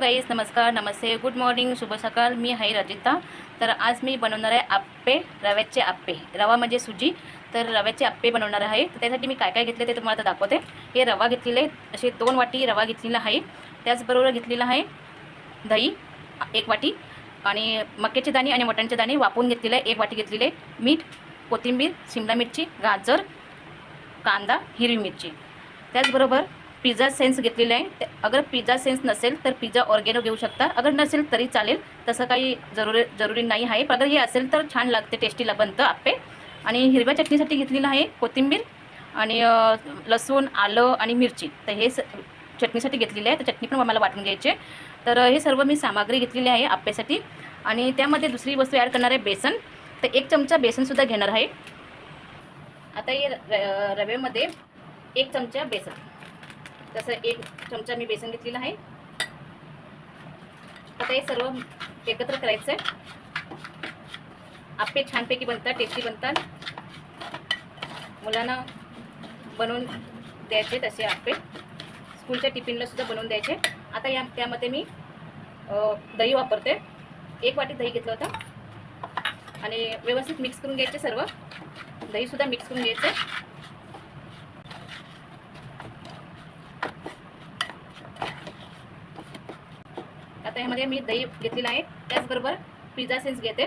Guys नमस्कार नमस्ते. Good morning शुभ सकाळ. मी आहे रजिता. तर आज मी बनवणार आहे आप्पे रव्याचे आप्पे. रवा म्हणजे सुजी. तर रव्याचे आप्पे बनवणार आहे. तर त्यासाठी मी काय काय घेतले ते तुम्हाला आता दाखवते. हे रवा घेतलेले असे दोन वाटी रवा घेतलेला आहे. त्याचबरोबर घेतलेला आहे दही एक वाटी. आणि मक्याचे दाणे आणि मटणचे दाणे वापरून घेतलेले आहे एक वाटी घेतलेले आहे मीठ कोथिंबीर शिमला मिरची गाजर कांदा हिरवी मिरची. त्याचबरोबर पिझ्झा सेन्स घेतलेला आहे. अगर पिझ्झा सेन्स नसेल तर पिझ्झा ऑर्गेनो घेऊ शकता. अगर नसेल तरी चालेल. तसं काही जरुरी जरुरी नाही आहे. पण अगर हे असेल तर छान लागते टेस्टीला बनतं आप्पे. आणि हिरव्या चटणीसाठी घेतलेलं आहे कोथिंबीर आणि लसूण आलं आणि मिरची. तर हे स चटणीसाठी घेतलेली आहे. तर चटणी पण मला वाटून घ्यायची आहे. तर हे सर्व मी सामग्री घेतलेली आहे आप्यासाठी आणि त्यामध्ये दुसरी वस्तू ॲड करणार आहे बेसन. तर एक चमचा बेसनसुद्धा घेणार आहे. आता हे र रव्यामध्ये एक चमचा बेसन. तसं एक चमचा मी बेसन घेतलेलं आहे. आता हे सर्व एकत्र करायचं आहे. आपे छानपैकी बनतात टेस्टी बनतात. मुलांना बनवून द्यायचे तसे आपे. स्कूलच्या टिफिनला सुद्धा बनवून द्यायचे. आता या त्यामध्ये मी दही वापरते. एक वाटी दही घेतलं होतं. आणि व्यवस्थित मिक्स करून घ्यायचे सर्व. दहीसुद्धा मिक्स करून घ्यायचं. आता यामध्ये मी दही घेतलेलं आहे. त्याचबरोबर पिझ्झा सेन्स घेते.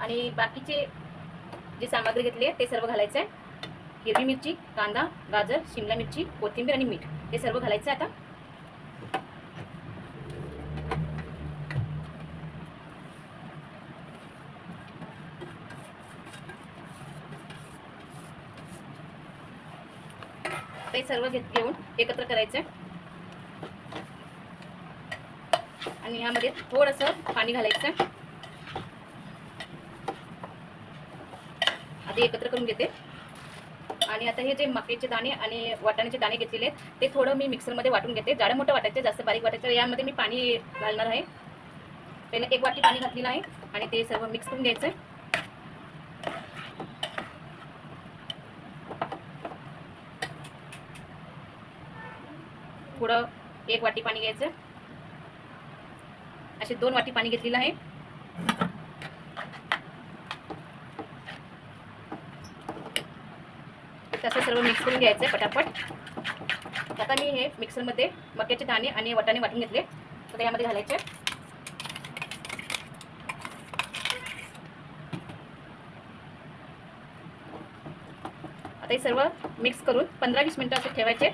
आणि बाकीचे जे सामग्री घेतली आहे ते सर्व घालायचं आहे. हिरवी मिरची कांदा गाजर शिमला मिरची कोथिंबीर आणि मीठ हे सर्व घालायचं आहे आता. ते सर्व घेत घेऊन एकत्र करायचं. आणि यामध्ये थोडंसं पाणी घालायचं. आधी एकत्र करून घेते. आणि आता हे जे मक्याचे दाणे आणि वाटाण्याचे दाणे घेतलेले ते थोडं मी मिक्सरमध्ये वाटून घेते. जाडं मोठं वाटायचं जास्त बारीक वाटायचं यामध्ये मी पाणी घालणार आहे. त्याने एक वाटी पाणी घातलेलं आहे आणि ते सर्व मिक्स करून घ्यायचं थोडं एक वाटी पाणी घ्यायचं. असे दोन वाटी पाणी घेतलेलं आहे. तसं सर्व मिक्स करून घ्यायचं आहे पटापट. आता मी हे मिक्सरमध्ये मक्याचे दाणे आणि वाटाणे वाटून घेतले. तर यामध्ये घालायचे. आता हे सर्व मिक्स करून पंधरा वीस मिनटं असे ठेवायचे.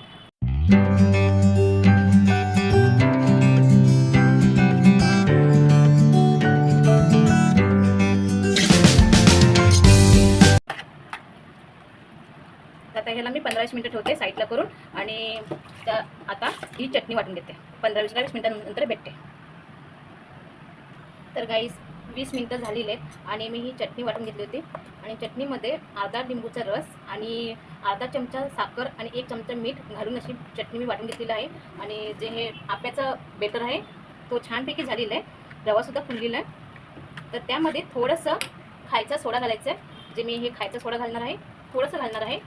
ह्याला मी पंधरा वीस मिनटं ठेवते साईडला करून आणि त्या आता ही चटणी वाटून घेते. पंधरा वीस वीस मिनटानंतर भेटते. तर गाईस वीस मिनटं झालेली आहेत आणि मी ही चटणी वाटून घेतली होती. आणि चटणीमध्ये अर्धा लिंबूचा रस आणि अर्धा चमचा साखर आणि एक चमचा मीठ घालून अशी चटणी मी वाटून घेतलेली आहे. आणि जे हे आप्याचा बेटर आहे तो छानपैकी झालेला आहे. रवासुद्धा फुललेला आहे. तर त्यामध्ये थोडंसं खायचा सोडा घालायचा आहे. जे मी हे खायचा सोडा घालणार आहे थोडंसं घालणार आहे.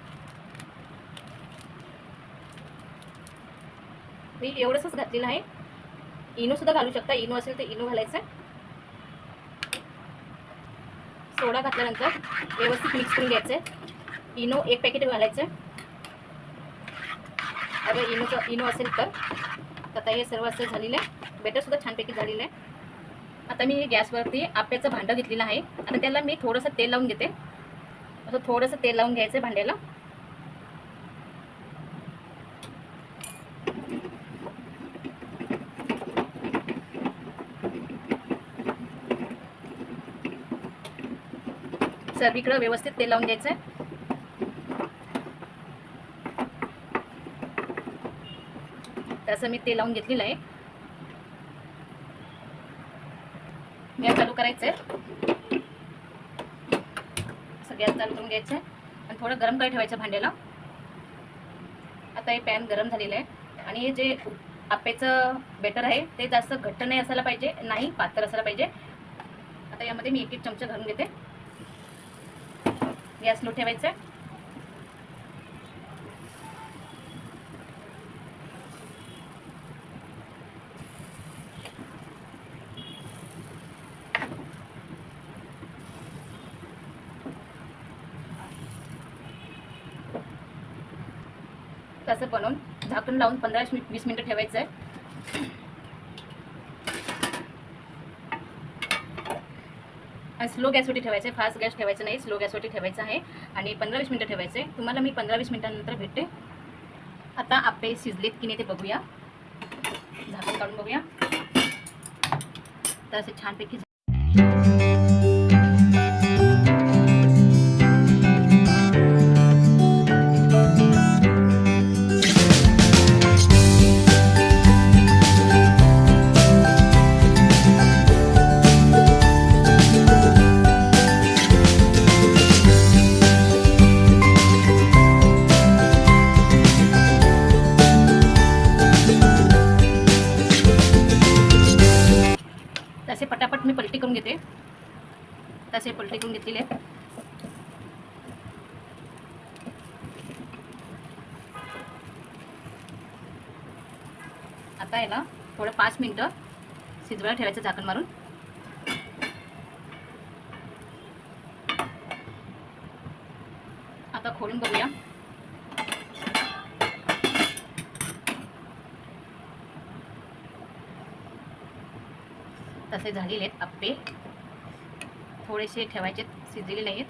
मी एवढंच घातलेलं आहे. इनो सुद्धा घालू शकता. इनो असेल तर इनो घालायचं. आहे सोडा घातल्यानंतर व्यवस्थित मिक्स करून घ्यायचं. आहे इनो एक पॅकेट घालायचं. अगं अगर इनोचं इनो असेल तर. आता हे सर्व असं झालेलं आहे. बेटरसुद्धा छानपैकी झालेलं आहे. आता मी गॅसवरती आप्याचं भांडं घेतलेलं आहे. आता त्याला मी थोडंसं तेल लावून घेते. असं थोडंसं तेल लावून घ्यायचं आहे भांड्याला. सर्वीकडं व्यवस्थित तेल लावून घ्यायचं आहे तसं मी तेल लावून घेतलेलं आहे. गॅस चालू करायचं आहे असं गॅस चालू करून घ्यायचं आहे आणि थोडं गरम करायला ठेवायचं भांड्याला. आता हे पॅन गरम झालेलं आहे. आणि हे जे आप्याचं बेटर आहे ते जास्त घट्ट नाही असायला पाहिजे नाही पातळ असायला पाहिजे. आता यामध्ये मी एक एक चमचा घालून घेते. गॅस लो ठेवायचा तसं बनवून झाकून लावून पंधरा वीस मिनटं ठेवायचं आहे. स्लो गॅसवरती ठेवायचं आहे फास्ट गॅस ठेवायचं नाही स्लो गॅसवरती ठेवायचं आहे. आणि पंधरा वीस मिनटं ठेवायचं. आहे तुम्हाला मी पंधरा वीस मिनटानंतर भेटते. आता आपे शिजलेत की नाही ते बघूया. झाकण काढून बघूया. तर असे छानपैकी घेते. तसे पलटिकून घेतलेले आता आता याला थोडं पाच मिनटं शिजवायला ठेवायचं झाकण मारून. आता खोलून बघूया. तसे झालेले आहेत आप्पे. थोडेसे ठेवायचे शिजलेले नाहीत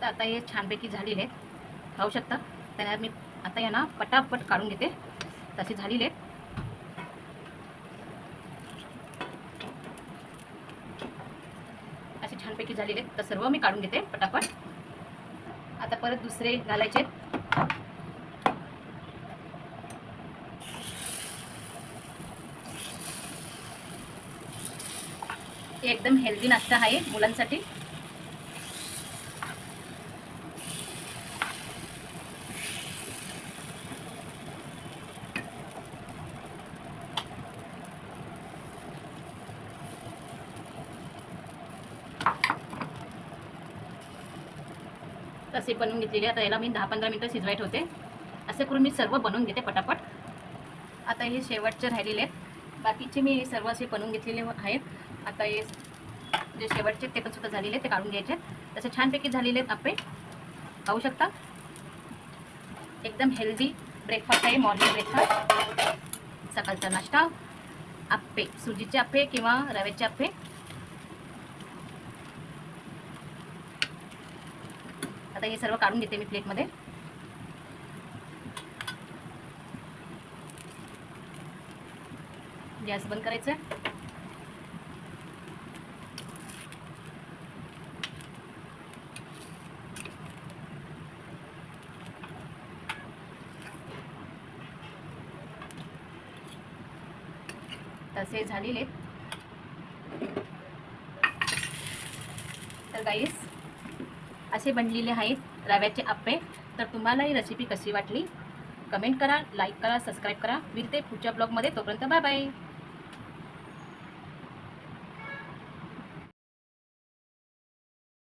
तर आता हे छानपैकी झालेले आहेत. खाऊ शकता. त्याला मी आता यांना पटापट काढून घेते. तसे झालेले आहेत. असे छानपैकी झालेले आहेत. तर सर्व मी काढून घेते पटापट. आता परत दुसरे घालायचे आहेत. एकदम हेल्दी नाश्ता आहे मुलांसाठी. तसे बनवून घेतलेले आता याला मी दहा पंधरा मिनटं शिजवाय होते असे करून मी सर्व बनवून घेते पटापट. आता हे शेवटचे राहिलेले आहेत. बाकीचे मी सर्व असे बनवून घेतलेले आहेत. आता हे जे शेवटचे ते पण सुद्धा झालेले आहेत ते काढून घ्यायचे आहेत. तसे छानपैकी झालेले आहेत आपे खाऊ शकता? एकदम हेल्दी ब्रेकफास्ट आहे मॉर्निंग ब्रेकफास्ट सकाळचा नाश्ता आप्पे सुजीचे आप्पे किंवा रव्याचे आप्पे. आता हे सर्व काढून घेते मी प्लेटमध्ये. गॅस बंद करायचा. तसे झालेले. तर गाईस असे बनलेले आहेत रव्याचे आप्पे. तर तुम्हाला ही रेसिपी कशी वाटली? कमेंट करा लाईक करा सबस्क्राईब करा. विरते पुढच्या ब्लॉगमध्ये तोपर्यंत बाय बाय